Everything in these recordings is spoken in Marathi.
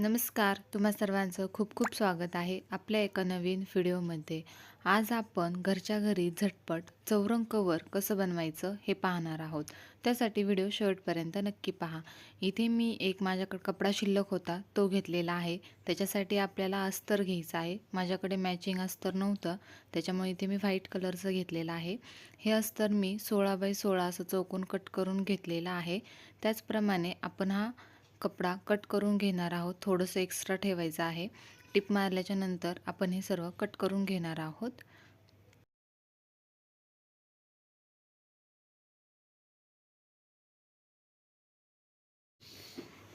नमस्कार तुम्हा सर्वांचं खूप खूप स्वागत आहे आपल्या एका नवीन व्हिडिओमध्ये. आज आपण घरच्या घरी झटपट चौरंग कवर कसं बनवायचं हे पाहणार आहोत. त्यासाठी व्हिडिओ शेवटपर्यंत नक्की पहा. इथे मी एक माझ्याकडे कपडा शिल्लक होता तो घेतलेला आहे. त्याच्यासाठी आपल्याला अस्तर घ्यायचं आहे. माझ्याकडे मॅचिंग अस्तर नव्हतं त्याच्यामुळे इथे मी व्हाईट कलरचं घेतलेलं आहे. हे अस्तर मी सोळा बाय सोळा असं चौकून कट करून घेतलेलं आहे. त्याचप्रमाणे आपण हा कपडा कट करून घेणार आहोत. थोडंसं एक्स्ट्रा ठेवायचं आहे. टिप मारल्याच्या नंतर आपण हे सर्व कट करून घेणार आहोत.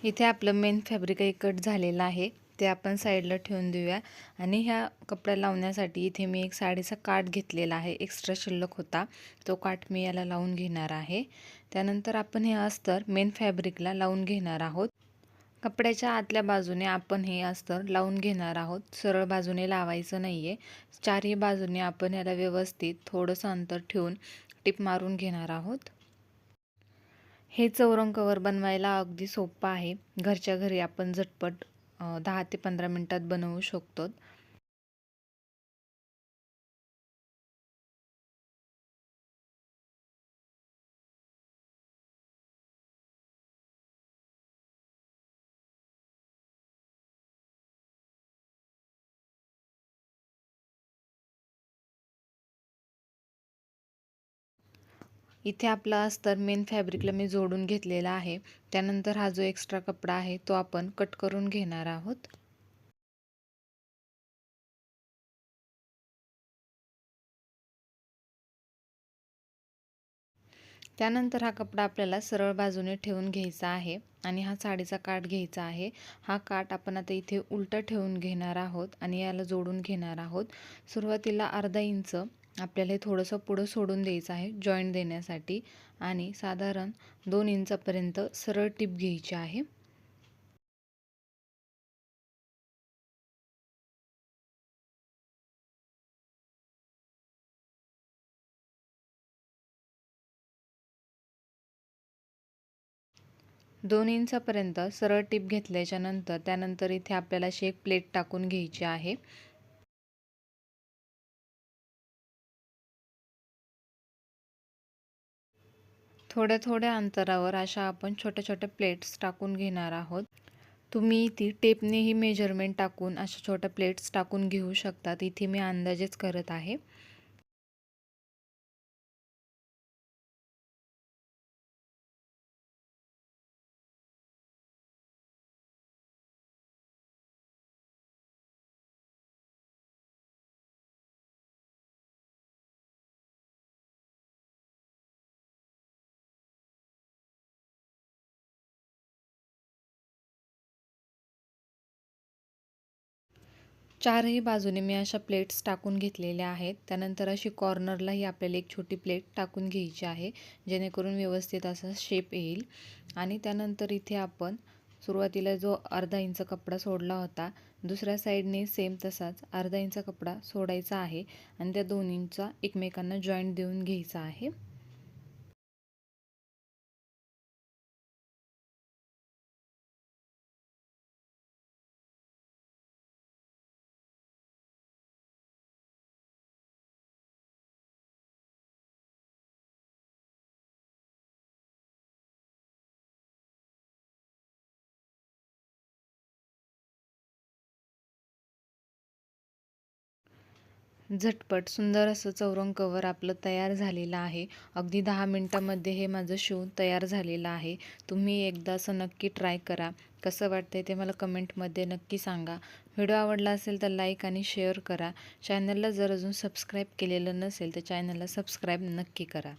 इथे आपलं मेन फॅब्रिकही कट झालेलं आहे. ते आपण साईडला ठेवून देऊया. आणि ह्या कपड्या लावण्यासाठी इथे मी एक साडीचा काठ घेतलेला आहे. एक्स्ट्रा शिल्लक होता. तो काठ मी याला लावून घेणार आहे. त्यानंतर आपण हे अस्तर मेन फॅब्रिकला लावून घेणार आहोत. कपड्याच्या आतल्या बाजूने आपण हे अस्तर लावून घेणार आहोत. सरळ बाजूने लावायचं नाही आहे चारही बाजूने आपण याला व्यवस्थित थोडंसं अंतर ठेवून टिप मारून घेणार आहोत. हे चौरंग कवर बनवायला अगदी सोपं आहे. घरच्या घरी आपण झटपट दहा ते पंधरा मिनटात बनवू शकतो इथे आपला अस्तर मेन फॅब्रिकला मी जोडून घेतलेला आहे. त्यानंतर हा जो एक्स्ट्रा कपडा आहे तो आपण कट करून घेणार आहोत. त्यानंतर हा कपडा आपल्याला सरळ बाजूने ठेवून घ्यायचा आहे आणि हा साडीचा काठ घ्यायचा आहे. हा काठ आपण आता इथे उलटा ठेवून घेणार आहोत आणि याला जोडून घेणार आहोत. सुरुवातीला अर्धा इंच आपल्याला हे थोडंसं पुढं सोडून द्यायचं आहे जॉईंट देण्यासाठी. आणि साधारण दोन इंचापर्यंत सरळ टिप घ्यायची आहे. दोन इंचापर्यंत सरळ टिप घेतल्याच्या नंतर त्यानंतर इथे आपल्याला शेक प्लेट टाकून घ्यायची आहे. थोड्या थोड्या अंतरावर अशा आपण छोट्या छोट्या प्लेट्स टाकून घेणार आहोत. तुम्ही ती टेपनेही मेजरमेंट टाकून अशा छोट्या प्लेट्स टाकून घेऊ शकतात इथे मी अंदाजेच करत आहे. चारही बाजूने मी अशा प्लेट्स टाकून घेतलेल्या आहेत. त्यानंतर अशी कॉर्नरलाही आपल्याला एक छोटी प्लेट टाकून घ्यायची आहे जेणेकरून व्यवस्थित असा शेप येईल. आणि त्यानंतर इथे आपण सुरुवातीला जो अर्धा इंच कपडा सोडला होता दुसऱ्या साईडने सेम तसाच अर्धा इंच कपडा सोडायचा आहे. आणि त्या दोन्हींचा एकमेकांना जॉईंट देऊन घ्यायचा आहे. झटपट सुंदर असं चौरंग कवर आपलं तयार झालेलं आहे. अगदी दहा मिनटामध्ये हे माझं शिवून तयार झालेलं आहे. तुम्ही एकदा असं नक्की ट्राय करा. कसं वाटतं ते मला कमेंटमध्ये नक्की सांगा. व्हिडिओ आवडला असेल तर लाईक आणि शेअर करा. चॅनलला जर अजून सबस्क्राईब केलेलं नसेल तर चॅनलला सबस्क्राईब नक्की करा.